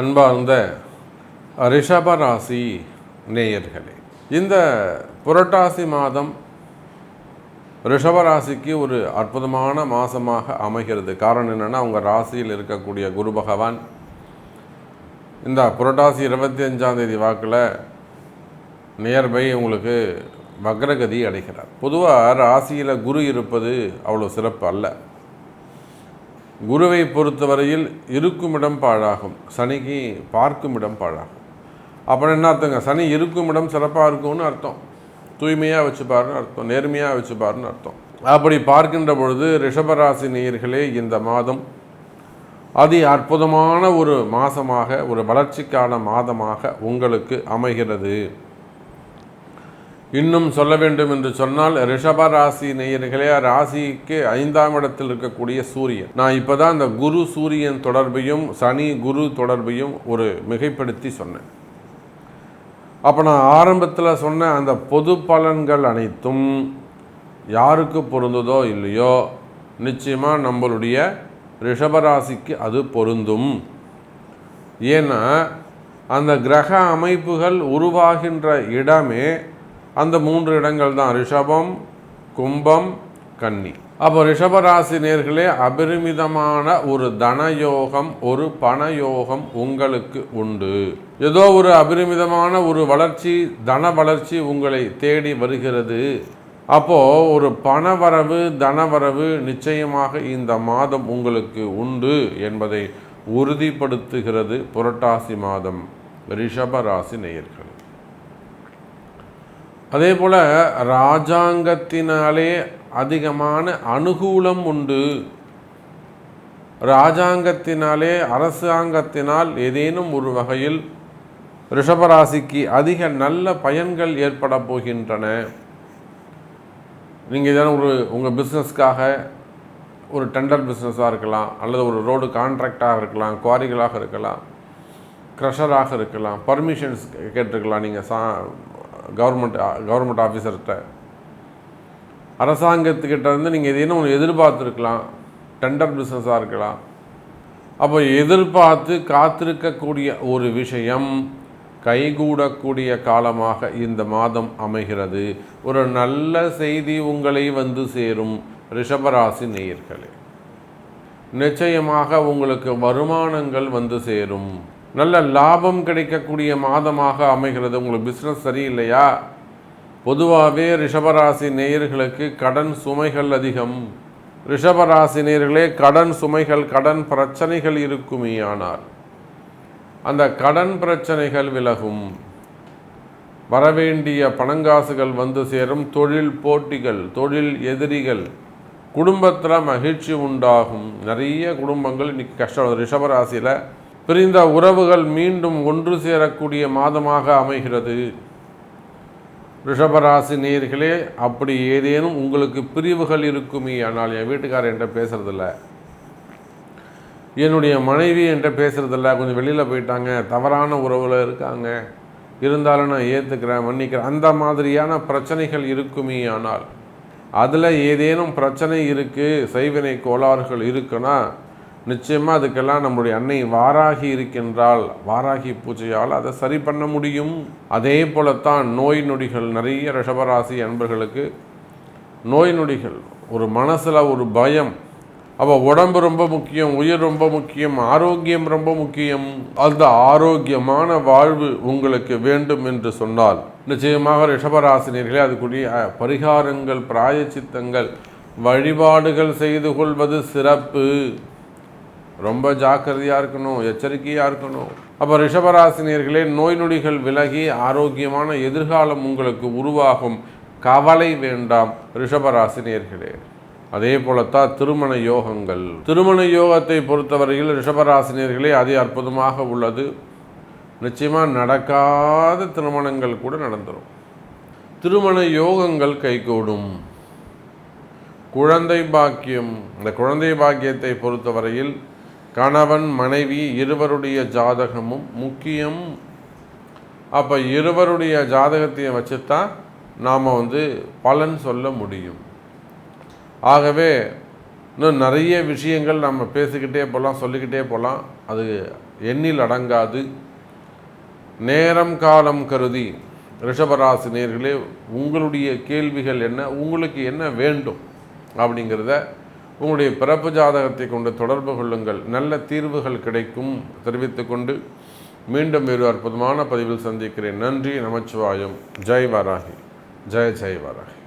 அன்பார்ந்த ரிஷபராசி நேயர்களே இந்த புரட்டாசி மாதம் ரிஷபராசிக்கு ஒரு அற்புதமான மாதமாக அமைகிறது. காரணம் என்னென்னா அவங்க ராசியில் இருக்கக்கூடிய குரு பகவான் இந்த புரட்டாசி இருபத்தி அஞ்சாந்தேதி வாக்கில் நியர்பை உங்களுக்கு வக்ரகதி அடைகிறார். பொதுவாக ராசியில் குரு இருப்பது அவ்வளோ சிறப்பு அல்ல. குருவை பொறுத்தவரையில் இருக்கும் இடம் பாழாகும். சனிக்கு பார்க்கும் இடம் பாழாகும் அப்புறம் என்ன அர்த்தங்க? சனி இருக்கும் இடம் சிறப்பாக இருக்கும்னு அர்த்தம். தூய்மையாக வச்சுப்பாருன்னு அர்த்தம். நேர்மையாக வச்சுப்பாருன்னு அர்த்தம். அப்படி பார்க்கின்ற பொழுது ரிஷபராசி நேயர்களே இந்த மாதம் அதி அற்புதமான ஒரு மாதமாக ஒரு வளர்ச்சிக்கான மாதமாக உங்களுக்கு அமைகிறது. இன்னும் சொல்ல வேண்டும் என்று சொன்னால் ரிஷப ராசி நேயர்களே ராசிக்கு ஐந்தாம் இடத்தில் இருக்கக்கூடிய சூரியன். நான் இப்போ தான் இந்த குரு சூரியன் தொடர்பையும் சனி குரு தொடர்பையும் ஒரு மிகைப்படுத்தி சொன்னேன். அப்போ நான் ஆரம்பத்தில் சொன்ன அந்த பொது பலன்கள் அனைத்தும் யாருக்கு பொருந்ததோ இல்லையோ நிச்சயமாக நம்மளுடைய ரிஷபராசிக்கு அது பொருந்தும். ஏன்னா அந்த கிரக அமைப்புகள் உருவாகின்ற இடமே அந்த மூன்று இடங்கள் தான் ரிஷபம் கும்பம் கன்னி. அப்போ ரிஷபராசி நேர்களே அபரிமிதமான ஒரு தனயோகம் ஒரு பணயோகம் உங்களுக்கு உண்டு. ஏதோ ஒரு அபரிமிதமான ஒரு வளர்ச்சி தன வளர்ச்சி உங்களை தேடி வருகிறது. அப்போ ஒரு பணவரவு தனவரவு நிச்சயமாக இந்த மாதம் உங்களுக்கு உண்டு என்பதை உறுதிப்படுத்துகிறது புரட்டாசி மாதம் ரிஷபராசி நேயர்கள். அதே போல் ராஜாங்கத்தினாலே அதிகமான அனுகூலம் உண்டு. ராஜாங்கத்தினாலே அரசாங்கத்தினால் ஏதேனும் ஒரு வகையில் ரிஷபராசிக்கு அதிக நல்ல பயன்கள் ஏற்பட போகின்றன. நீங்கள் ஏதாவது ஒரு உங்கள் பிஸ்னஸ்க்காக ஒரு டெண்டர் பிஸ்னஸாக இருக்கலாம் அல்லது ஒரு ரோடு கான்ட்ராக்டாக இருக்கலாம் குவாரிகளாக இருக்கலாம் க்ரஷராக இருக்கலாம் பர்மிஷன்ஸ் கேட்டிருக்கலாம் நீங்கள் சா கவர்மெண்ட் கவர்மெண்ட் ஆஃபீஸர்கிட்ட. அரசாங்கத்துக்கிட்ட இருந்து நீங்கள் எதையும் ஒன்று எதிர்பார்த்துருக்கலாம். டெண்டர் பிஸ்னஸாக இருக்கலாம். அப்போ எதிர்பார்த்து காத்திருக்கக்கூடிய ஒரு விஷயம் கைகூடக்கூடிய காலமாக இந்த மாதம் அமைகிறது. ஒரு நல்ல செய்தி உங்களை வந்து சேரும். ரிஷபராசி நேயர்களே. நிச்சயமாக உங்களுக்கு வருமானங்கள் வந்து சேரும். நல்ல லாபம் கிடைக்கக்கூடிய மாதமாக அமைகிறது. உங்களுக்கு பிஸ்னஸ் சரியில்லையா? பொதுவாகவே ரிஷபராசி நேயர்களுக்கு கடன் சுமைகள் அதிகம். ரிஷபராசி நேயர்களே கடன் சுமைகள் கடன் பிரச்சனைகள் இருக்குமே ஆனால் அந்த கடன் பிரச்சனைகள் விலகும். வரவேண்டிய பணங்காசுகள் வந்து சேரும். தொழில் போட்டிகள் தொழில் எதிரிகள் குடும்பத்தில் மகிழ்ச்சி உண்டாகும். நிறைய குடும்பங்கள் இன்னைக்கு கஷ்டம். ரிஷபராசியில் பிரிந்த உறவுகள் மீண்டும் ஒன்று சேரக்கூடிய மாதமாக அமைகிறது. ரிஷபராசி நேர்களே அப்படி ஏதேனும் உங்களுக்கு பிரிவுகள் இருக்குமே ஆனால் என் வீட்டுக்காரர் என்கிட்ட பேசுறதில்ல. என்னுடைய மனைவி என்கிட்ட பேசுறதில்ல. கொஞ்சம் வெளியில் போயிட்டாங்க. தவறான உறவில் இருக்காங்க. இருந்தாலும் நான் ஏற்றுக்கிறேன் மன்னிக்கிறேன். அந்த மாதிரியான பிரச்சனைகள் இருக்குமே ஆனால் அதில் ஏதேனும் பிரச்சனை இருக்குது செய்வினை கோளாறுகள் இருக்குன்னா நிச்சயமாக அதுக்கெல்லாம் நம்முடைய அன்னை வாராகி இருக்கின்றால் வாராகி பூஜையால் அதை சரி பண்ண முடியும். அதே போலத்தான் நோய் நொடிகள் நிறைய ரிஷபராசி அன்பர்களுக்கு நோய் நொடிகள் ஒரு மனசில் ஒரு பயம். அப்போ உடம்பு ரொம்ப முக்கியம் உயிர் ரொம்ப முக்கியம் ஆரோக்கியம் ரொம்ப முக்கியம். அந்த ஆரோக்கியமான வாழ்வு உங்களுக்கு வேண்டும் என்று சொன்னால் நிச்சயமாக ரிஷபராசினியர்களே அதுக்குரிய பரிகாரங்கள் பிராயச்சித்தங்கள் வழிபாடுகள் செய்து கொள்வது சிறப்பு. ரொம்ப ஜாக்கிரதையாக இருக்கணும் எச்சரிக்கையாக இருக்கணும். அப்போ ரிஷபராசினியர்களே நோய் நொடிகள் விலகி ஆரோக்கியமான எதிர்காலம் உங்களுக்கு உருவாகும். கவலை வேண்டாம் ரிஷபராசினியர்களே. அதே போலத்தான் திருமண யோகங்கள். திருமண யோகத்தை பொறுத்தவரையில் ரிஷபராசினியர்களே அது அற்புதமாக உள்ளது. நிச்சயமாக நடக்காத திருமணங்கள் கூட நடந்துடும் திருமண யோகங்கள் கைகூடும். குழந்தை பாக்கியம் இந்த குழந்தை பாக்கியத்தை பொறுத்தவரையில் கணவன் மனைவி இருவருடைய ஜாதகமும் முக்கியம். அப்போ இருவருடைய ஜாதகத்தையும் வச்சு தான் நாம் வந்து பலன் சொல்ல முடியும். ஆகவே இன்னும் நிறைய விஷயங்கள் நம்ம பேசிக்கிட்டே போகலாம் சொல்லிக்கிட்டே போகலாம் அது எண்ணில் அடங்காது. நேரம் காலம் கருதி ரிஷபராசி நேர்களே உங்களுடைய கேள்விகள் என்ன உங்களுக்கு என்ன வேண்டும் அப்படிங்கிறத உங்களுடைய பிறப்பு ஜாதகத்தை கொண்டு தொடர்பு கொள்ளுங்கள். நல்ல தீர்வுகள் கிடைக்கும். தெரிவித்துக்கொண்டு மீண்டும் ஒரு அற்புதமான பதிவில் சந்திக்கிறேன். நன்றி நமச்சிவாயம். ஜெய் வாராகி. ஜெய ஜெய் வாராகி.